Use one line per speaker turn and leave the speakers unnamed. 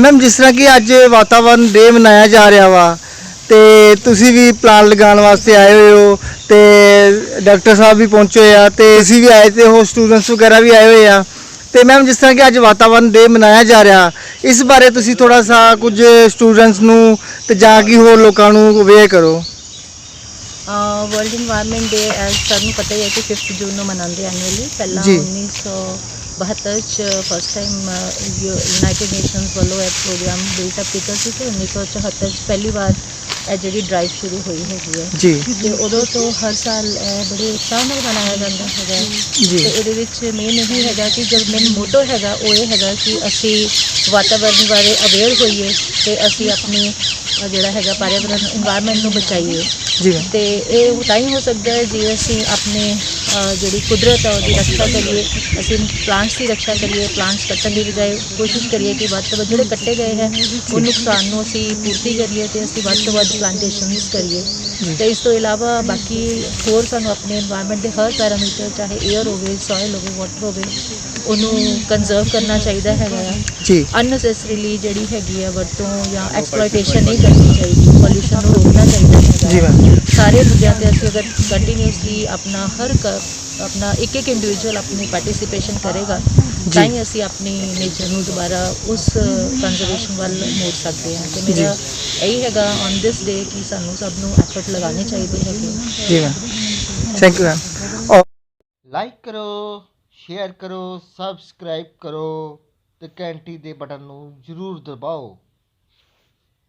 Ma'am ਜਿਸ ਤਰ੍ਹਾਂ ਕਿ ਅੱਜ ਵਾਤਾਵਰਨ ਡੇ ਮਨਾਇਆ ਜਾ ਰਿਹਾ ਵਾ ਤੇ ਤੁਸੀਂ ਵੀ ਪਲਾਨ ਲਗਾਉਣ ਵਾਸਤੇ ਆਏ ਹੋਏ ਹੋ ਤੇ ਡਾਕਟਰ ਸਾਹਿਬ ਵੀ ਪਹੁੰਚੇ ਆ ਤੇ ਅਸੀਂ ਵੀ ਆਏ ਤੇ ਹੋ ਸਟੂਡੈਂਟਸ ਵਗੈਰਾ ਵੀ ਆਏ ਹੋਏ ਆ। ਤੇ ਮੈਮ ਜਿਸ ਤਰ੍ਹਾਂ ਕਿ ਅੱਜ ਵਾਤਾਵਰਨ ਡੇ ਮਨਾਇਆ ਜਾ ਰਿਹਾ ਇਸ ਬਾਰੇ ਤੁਸੀਂ ਥੋੜਾ ਸਾ ਕੁਝ ਸਟੂਡੈਂਟਸ ਨੂੰ ਤੇ ਜਾ ਕੇ ਹੋਰ ਲੋਕਾਂ ਨੂੰ ਅਵੇਅਰ ਕਰੋ।
ਵਰਲਡ এনवायरमेंट ਡੇ ਸਾਨੂੰ ਪਤਾ ਹੀ ਹੈ ਕਿ 5th ਜੂਨ ਨੂੰ ਮਨਾਉਂਦੇ ਐਨੂਅਲੀ ਪਹਿਲਾਂ 72 ਚ ਫਸਟ ਟਾਈਮ ਯੂਨਾਈਟਿਡ ਨੇਸ਼ਨਸ ਵੱਲੋਂ ਇਹ ਪ੍ਰੋਗਰਾਮ ਬਿਲਟ ਅਪ ਕੀਤਾ ਸੀ ਤੇ 1974 ਚ ਪਹਿਲੀ ਵਾਰ ਇਹ ਜਿਹੜੀ ਡਰਾਈਵ ਸ਼ੁਰੂ ਹੋਈ ਹੈਗੀ ਹੈ
ਜੀ
ਤੇ ਉਦੋਂ ਤੋਂ ਹਰ ਸਾਲ ਇਹ ਬੜੇ ਉਤਸ਼ਾਹ ਨਾਲ ਮਨਾਇਆ ਜਾਂਦਾ ਹੈਗਾ
ਜੀ
ਤੇ ਇਹਦੇ ਵਿੱਚ ਮੇਨ ਇਹ ਹੈਗਾ ਕਿ ਜਦ ਮੇਨ ਮੋਟੋ ਹੈਗਾ ਉਹ ਇਹ ਹੈਗਾ ਕਿ ਅਸੀਂ ਵਾਤਾਵਰਨ ਬਾਰੇ ਅਵੇਅਰ ਹੋਈਏ ਤੇ ਅਸੀਂ ਆਪਣੀ ਜਿਹੜਾ ਹੈਗਾ ਪਰਿਆਵਰਨ এনवायरमेंट ਨੂੰ ਬਚਾਈਏ
ਜੀ
ਤੇ ਇਹ ਤਾਂ ਹੀ ਹੋ ਸਕਦਾ ਹੈ ਜੇ ਅਸੀਂ ਆਪਣੇ ਜਿਹੜੀ ਕੁਦਰਤ ਹੈ ਉਹਦੀ ਰੱਖਿਆ ਕਰੀਏ ਅਸੀਂ ਪਲਾਂਟਸ ਦੀ ਰੱਖਿਆ ਕਰੀਏ ਪਲਾਂਟਸ ਕੱਟਣ ਦੀ ਬਜਾਏ ਕੋਸ਼ਿਸ਼ ਕਰੀਏ ਕਿ ਵੱਧ ਤੋਂ ਵੱਧ ਜਿਹੜੇ ਕੱਟੇ ਗਏ ਹੈ ਉਹ ਨੁਕਸਾਨ ਨੂੰ ਅਸੀਂ ਪੂਰਤੀ ਕਰੀਏ ਤੇ ਅਸੀਂ ਵੱਧ ਤੋਂ ਵੱਧ ਪਲਾਂਟੇਸ਼ਨਸ ਕਰੀਏ। ਤੇ ਇਸ ਤੋਂ ਇਲਾਵਾ ਬਾਕੀ ਹੋਰ ਸਾਨੂੰ ਆਪਣੇ এনवायरमेंट ਦੇ ਹਰ ਪੈਰਾਮੀਟਰ ਚਾਹੇ 에ਅਰ ਹੋਵੇ ਸੋਇਲ ਹੋਵੇ ਵਾਟਰ ਹੋਵੇ ਉਹਨੂੰ ਕੰਜ਼ਰਵ ਕਰਨਾ ਚਾਹੀਦਾ ਹੈਗਾ ਆ।
ਜੀ।
ਅਨਨੈਸੈਸਰੀਲੀ ਜਿਹੜੀ ਹੈਗੀ ਆ ਵਰਤੋਂ ਜਾਂ ਐਕਸਪਲੋਇਟੇਸ਼ਨ ਨਹੀਂ ਕਰਨੀ ਚਾਹੀਦੀ ਪੋਲੂਸ਼ਨ ਨੂੰ ਰੋਕਣਾ ਚਾਹੀਦਾ ਹੈਗਾ
ਜੀ ਮੈਮ
ਸਾਰੇ ਮੁੱਦਿਆਂ ਤੇ ਅਸੀਂ ਅਗਰ ਕੰਟੀਨਿਊਸਲੀ ਆਪਣਾ ਹਰ ਕ- ਆਪਣਾ ਇੱਕ ਇੱਕ ਇੰਡੀਵਿਜੂਅਲ ਆਪਣੀ ਪਾਰਟਿਸਿਪੇਸ਼ਨ ਕਰੇਗਾ ਤਾਂ ਹੀ ਅਸੀਂ ਆਪਣੀ ਨੇਚਰ ਨੂੰ ਦੁਬਾਰਾ ਉਸ ਕੰਜ਼ਰਵੇਸ਼ਨ ਵੱਲ ਮੋੜ ਸਕਦੇ ਹਾਂ। ਤੇ ਮੇਰਾ ਇਹੀ ਹੈਗਾ ਔਨ ਦਿਸ ਡੇ ਕਿ ਸਾਨੂੰ ਸਭ ਨੂੰ ਐਫਰਟ ਲਗਾਉਣੇ ਚਾਹੀਦੇ ਹੈਗੇ
ਜੀ ma'am thank you ma'am
like ਕਰੋ ਸ਼ੇਅਰ ਕਰੋ ਸਬਸਕ੍ਰਾਈਬ ਕਰੋ ਤੇ ਘੰਟੀ ਦੇ ਬਟਨ ਨੂੰ ਜ਼ਰੂਰ ਦਬਾਓ।